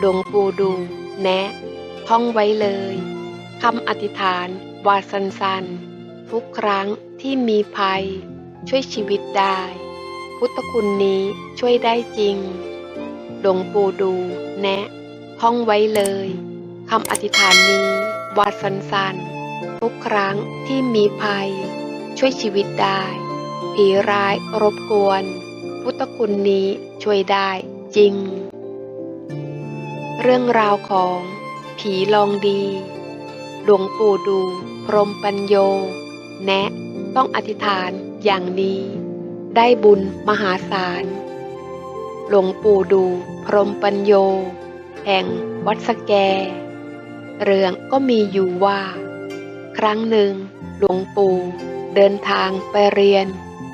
หลวงปู่ดูแนะ ท่องไว้เลยคำอธิษฐานวาสันสันๆทุกครั้งที่มีภัย ช่วยชีวิตได้ พุทธคุณนี้ช่วยได้จริง หลวงปู่ดูแนะ ท่องไว้เลยคำอธิษฐานนี้วาสันสันๆทุกครั้งที่มีภัย ช่วยชีวิตได้ ผีร้ายรบกวน พุทธคุณนี้ช่วยได้จริง เรื่องราวของ ผีลองดี หลวงปู่ดู พรหมปัญโย แนะ ต้องอธิษฐานอย่างนี้ ได้บุญมหาศาล หลวงปู่ดู พรหมปัญโย แห่งวัดสแก เรื่องก็มีอยู่ว่า ครั้งหนึ่ง หลวงปู่เดินทางไปเรียน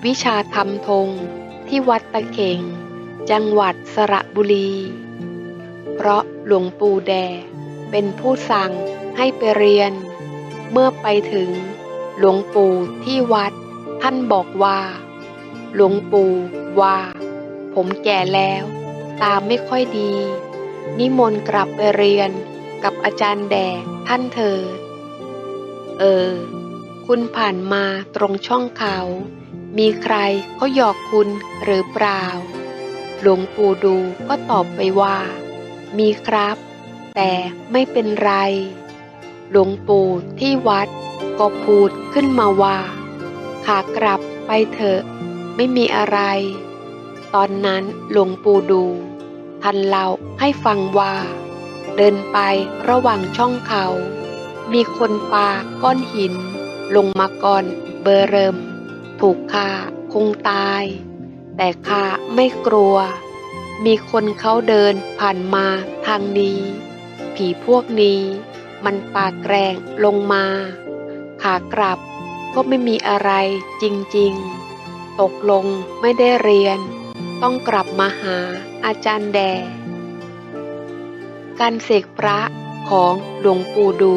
วิชาธรรมทงที่วัดตะเข่ง จังหวัดสระบุรี เพราะหลวงปู่แด เป็นผู้สั่งให้ไปเรียน เมื่อไปถึง หลวงปู่ที่วัด ท่านบอกว่า หลวงปู่ว่า ผมแก่แล้ว ตาไม่ค่อยดี นิมนต์กลับไปเรียนกับอาจารย์แดท่านเถิด เออ คุณผ่านมาตรงช่องเขา มีใครเขาหยอกคุณหรือเปล่า หลวงปู่ดูก็ตอบไปว่า มีครับ แต่ไม่เป็นไร หลวงปู่ที่วัดก็พูดขึ้นมาว่า ขากลับไปเถอะ ไม่มีอะไร ตอนนั้นหลวงปู่ดูท่านเล่าให้ฟังว่า เดินไประหว่างช่องเขา มีคนปาก้อนหิน ลงมาก่อนเบอร์เริม ถูกฆ่าคงตาย แต่ข้าไม่กลัว มีคนเขาเดินผ่านมาทางนี้ ผีพวกนี้ มันปาแกรงลงมา ขากลับก็ไม่มีอะไรจริงๆ ตกลงไม่ได้เรียน ต้องกลับมาหาอาจารย์แด การเสกพระของหลวงปู่ดู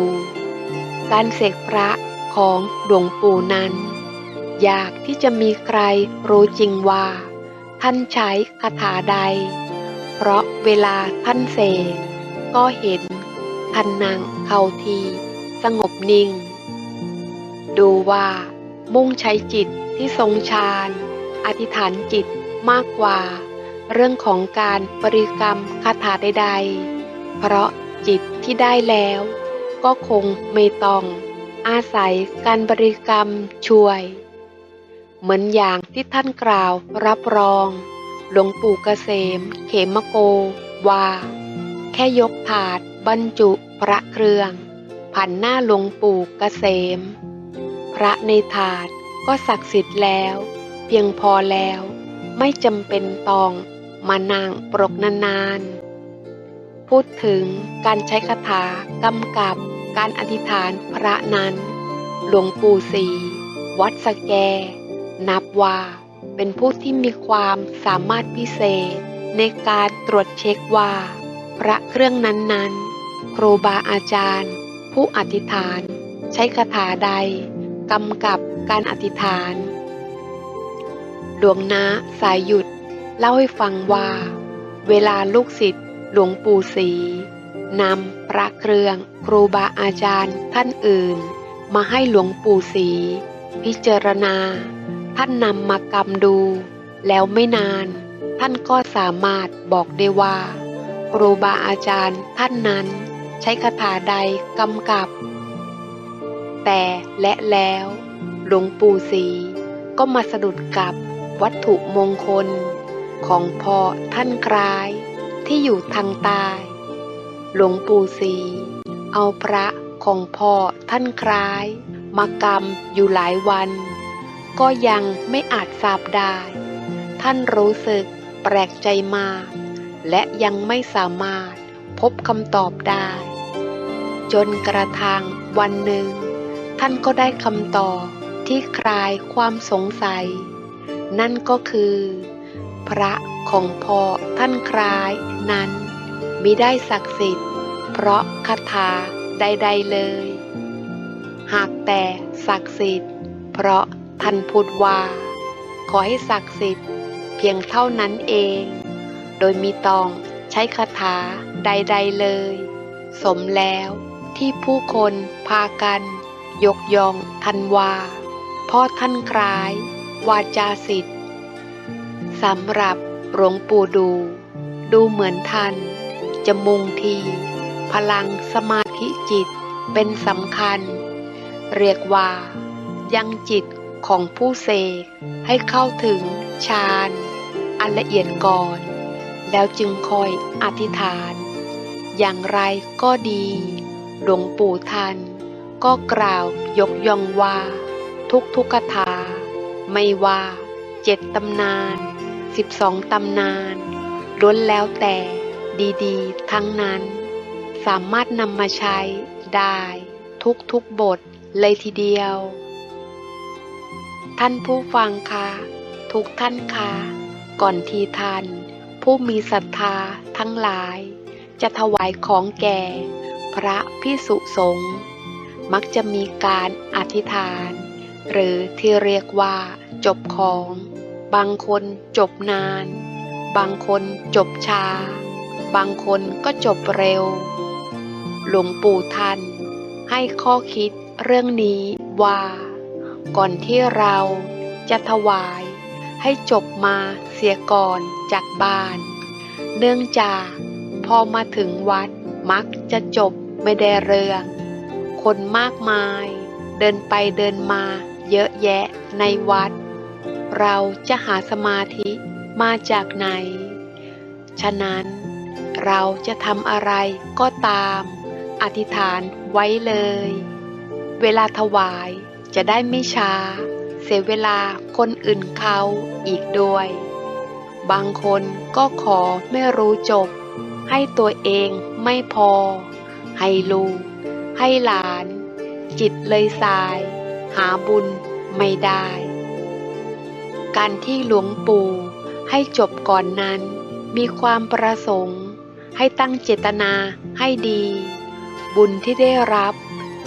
การเสกพระของหลวงปู่นั้น อยากที่จะมีใครรู้จริงว่า ท่านใช้คาถาใด เพราะเวลาท่านเสกก็เห็นท่านนั่งเขาทีสงบนิ่ง ดูว่ามุ่งใช้จิตที่ทรงฌานอธิษฐานจิตมากกว่า เรื่องของการบริกรรมคาถาใดๆ เพราะจิตที่ได้แล้ว ก็คงไม่ต้องอาศัยการบริกรรมช่วย เหมือนอย่างที่ท่านกล่าวรับรอง หลวงปู่เกษม เขมโก ว่า แค่ยกถาดบรรจุพระเครื่อง ผ่านหน้าหลวงปู่เกษม พระในถาดก็ศักดิ์สิทธิ์แล้ว เพียงพอแล้ว ไม่จำเป็นต้องมานั่งปรกนานๆ พูดถึงการใช้คาถากำกับการอธิษฐานพระนั้น หลวงปู่ศรีวัดสแก นับว่าเป็นผู้ที่มีความสามารถพิเศษ ในการตรวจเช็คว่า พระเครื่องนั้นๆ ครูบาอาจารย์ ผู้อธิษฐาน ใช้คาถาใดกำกับการอธิษฐาน หลวงนาสายหยุดเล่าให้ฟังว่า เวลาลูกศิษย์หลวงปู่ศรีนำพระเครื่องครูบาอาจารย์ท่านอื่น มาให้หลวงปู่ศรีพิจารณา ท่านนำมากำดู แล้วไม่นาน ท่านก็สามารถบอกได้ว่า ครูบาอาจารย์ท่านนั้นใช้คาถาใดกำกับ แต่และแล้วหลวงปู่ศรีก็มาสะดุดกับวัตถุมงคล ของพ่อท่านคล้ายที่อยู่ทางใต้หลวงปู่ศรีเอาพระของพ่อท่านคล้าย มากำอยู่หลายวัน ก็ยังไม่อาจทราบได้ ท่านรู้สึกแปลกใจมาก และยังไม่สามารถพบคำตอบได้ จนกระทั่งวันหนึ่ง ท่านก็ได้คำตอบที่คลายความสงสัย นั่นก็คือ พระของพ่อท่านคล้ายนั้นมิได้ศักดิ์สิทธิ์ เพราะคาถาใด ๆเลย หากแต่ศักดิ์สิทธิ์ เพราะ ท่านพูดว่า ขอให้ศักดิ์สิทธิ์เพียงเท่านั้นเอง โดยมีตองใช้คาถาใดๆเลย สมแล้วที่ผู้คนพากัน ยกยองทันวาพ่อท่านคล้าย วาจาสิทธิ์สำหรับหลวงปู่ดู ดูเหมือนท่าน จะมุงที พลังสมาธิจิตเป็นสำคัญ เรียกว่า ยังจิต ของผู้เสกให้เข้าถึงฌานอันละเอียดก่อน แล้วจึงคอยอธิษฐาน อย่างไรก็ดี หลวงปู่ทัน ก็กล่าวยกย่องว่า ทุกทุกคาถา ไม่ว่าเจ็ดตำนานสิบสองตำนานล้วนแล้วแต่ดีๆ ทั้งนั้น สามารถนำมาใช้ได้ทุกทุกๆบทเลยทีเดียว ท่านผู้ฟังคะทุกท่านคะก่อนทีทาน ผู้มีศรัทธาทั้งหลาย จะถวายของแก่ พระพิสุสงฆ์มักจะมีการอธิษฐาน หรือที่เรียกว่า จบของ บางคนจบนาน บางคนจบช้า บางคนก็จบเร็ว หลวงปู่ท่านให้ข้อคิดเรื่องนี้ว่า ก่อนที่เราจะถวาย ให้จบมาเสียก่อนจากบ้าน เนื่องจากพอมาถึงวัดมักจะจบไม่ได้เรื่อง คนมากมาย เดินไปเดินมาเยอะแยะในวัด เราจะหาสมาธิมาจากไหน ฉะนั้นเราจะทำอะไรก็ตาม อธิษฐานไว้เลย เวลาถวาย จะได้ไม่ช้า เสียเวลาคนอื่นเขาอีกด้วย บางคนก็ขอไม่รู้จบ ให้ตัวเองไม่พอ ให้ลูก ให้หลาน จิตเลยสาย หาบุญไม่ได้ การที่หลวงปู่ให้จบก่อนนั้น มีความประสงค์ ให้ตั้งเจตนาให้ดี บุญที่ได้รับ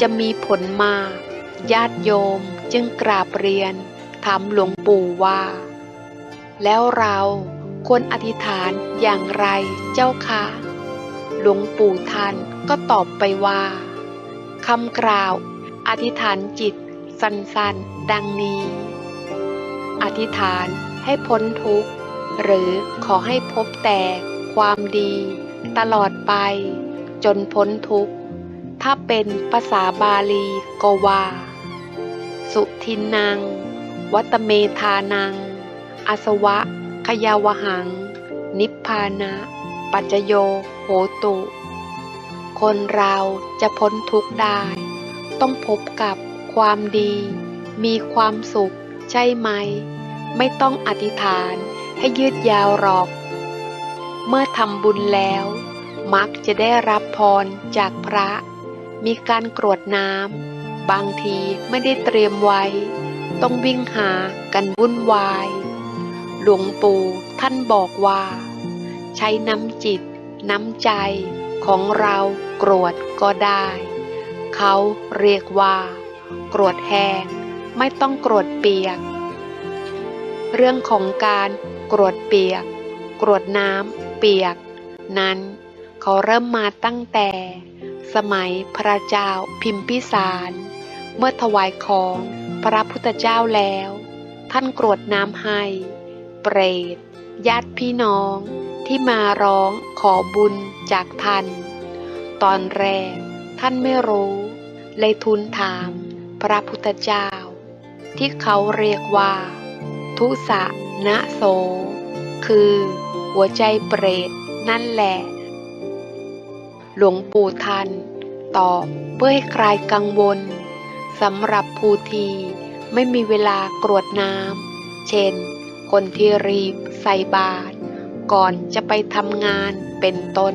จะมีผลมาก ญาติโยมจึงกราบเรียนถามหลวงปู่ว่า แล้วเราควรอธิษฐานอย่างไรเจ้าคะ หลวงปู่ท่านก็ตอบไปว่าคำกล่าวอธิษฐานจิตสั้นๆ ดังนี้ อธิษฐานให้พ้นทุกข์ หรือขอให้พบแต่ความดีตลอดไป จนพ้นทุกข์ ถ้าเป็นภาษาบาลีก็ว่า สุทินัง วัตเมธานัง อาสวะ ขยาวหัง นิพพานะ ปัจจโยโหตุ คนเราจะพ้นทุกข์ได้ ต้องพบกับความดี มีความสุขใช่ไหม ไม่ต้องอธิษฐานให้ยืดยาวหรอก เมื่อทำบุญแล้ว มักจะได้รับพรจากพระ มีการกรวดน้ำ บางทีไม่ได้เตรียมไว้ ต้องวิ่งหากันวุ่นวาย หลวงปู่ท่านบอกว่า ใช้น้ำจิต น้ำใจของเรากรวดก็ได้ เขาเรียกว่า กรวดแห้งไม่ต้องกรวดเปียก เรื่องของการกรวดเปียก กรวดน้ำเปียก นั้นเขาเริ่มมาตั้งแต่สมัยพระเจ้าพิมพิสาร เมื่อถวายของพระพุทธเจ้าแล้ว ท่านกรวดน้ำให้ เปรต ญาติพี่น้องที่มาร้องขอบุญจากท่าน ตอนแรกท่านไม่รู้ เลยทูลถามพระพุทธเจ้า ที่เขาเรียกว่า ทุสะนะโส คือ หัวใจเปรตนั่นแหละ หลวงปู่ทันตอบเพื่อให้คลายกังวล สำหรับผู้ทีไม่มีเวลากรวดน้ำ เช่น คนที่รีบใส่บาตรก่อนจะไปทำงานเป็นต้น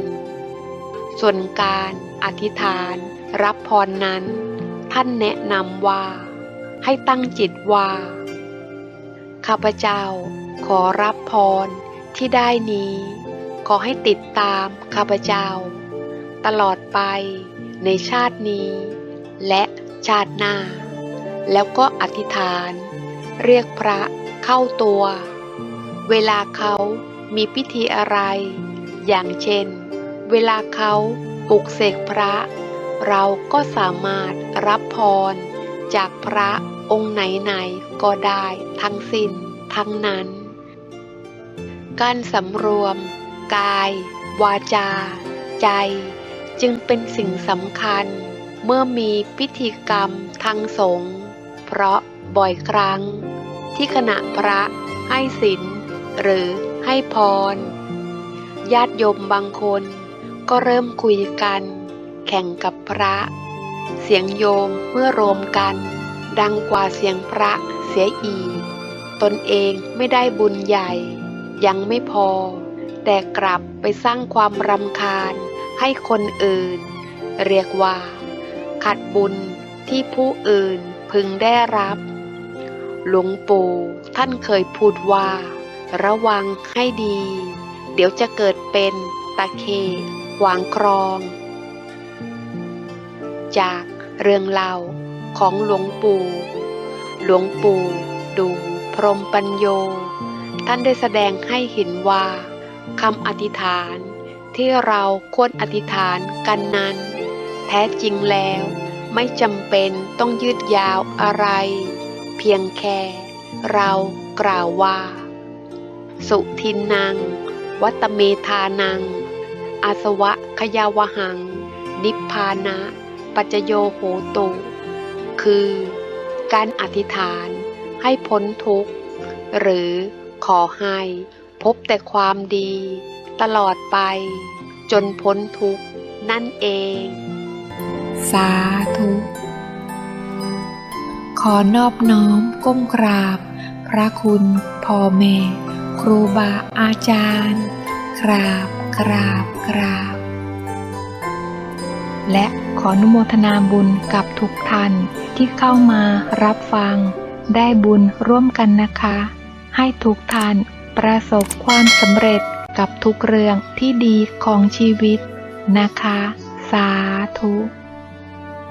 ส่วนการอธิษฐานรับพรนั้น ท่านแนะนำว่า ให้ตั้งจิตว่า ข้าพเจ้าขอรับพรที่ได้นี้ ขอให้ติดตามข้าพเจ้า ตลอดไปในชาตินี้ และ ชาติหน้า แล้วก็อธิษฐาน เรียกพระเข้าตัว เวลาเขามีพิธีอะไร อย่างเช่น เวลาเขาปลุกเสกพระ เราก็สามารถรับพร จากพระองค์ไหนๆก็ได้ทั้งสิ้นทั้งนั้น การสำรวม กาย วาจา ใจ จึงเป็นสิ่งสำคัญ เมื่อมีพิธีกรรมทางสงฆ์เพราะบ่อยครั้ง ที่ขณะพระให้ศีลหรือให้พร ญาติโยมบางคนก็เริ่มคุยกัน แข่งกับพระ เสียงโยมเมื่อรวมกัน ดังกว่าเสียงพระเสียอีก ตนเองไม่ได้บุญใหญ่ ยังไม่พอ แต่กลับไปสร้างความรำคาญให้คนอื่น เรียกว่า ขัดบุญที่ผู้อื่นพึงได้รับ หลวงปู่ท่านเคยพูดว่า ระวังให้ดี เดี๋ยวจะเกิดเป็นตะเคขวางครอง จากเรื่องเล่าของหลวงปู่ หลวงปู่ดูพรมปัญโย ท่านได้แสดงให้เห็นว่าคำอธิษฐานที่เราควรอธิษฐานกันนั้น แท้จริงแล้ว ไม่จำเป็นต้องยืดยาวอะไร เพียงแค่เรากล่าวว่า สุทินนังวัตเมธานัง อาสวะขยาวหัง นิพพานะ ปัจจโยโหตุ คือ การอธิษฐานให้พ้นทุกข์ หรือขอให้พบแต่ความดี ตลอดไป จนพ้นทุกข์นั่นเอง สาธุ ขอนอบน้อมก้มกราบ พระคุณพ่อแม่ ครูบาอาจารย์ กราบกราบกราบ และขออนุโมทนาบุญกับทุกท่านที่เข้ามารับฟัง ได้บุญร่วมกันนะคะ ให้ทุกท่านประสบความสำเร็จกับทุกเรื่องที่ดีของชีวิตนะคะ สาธุ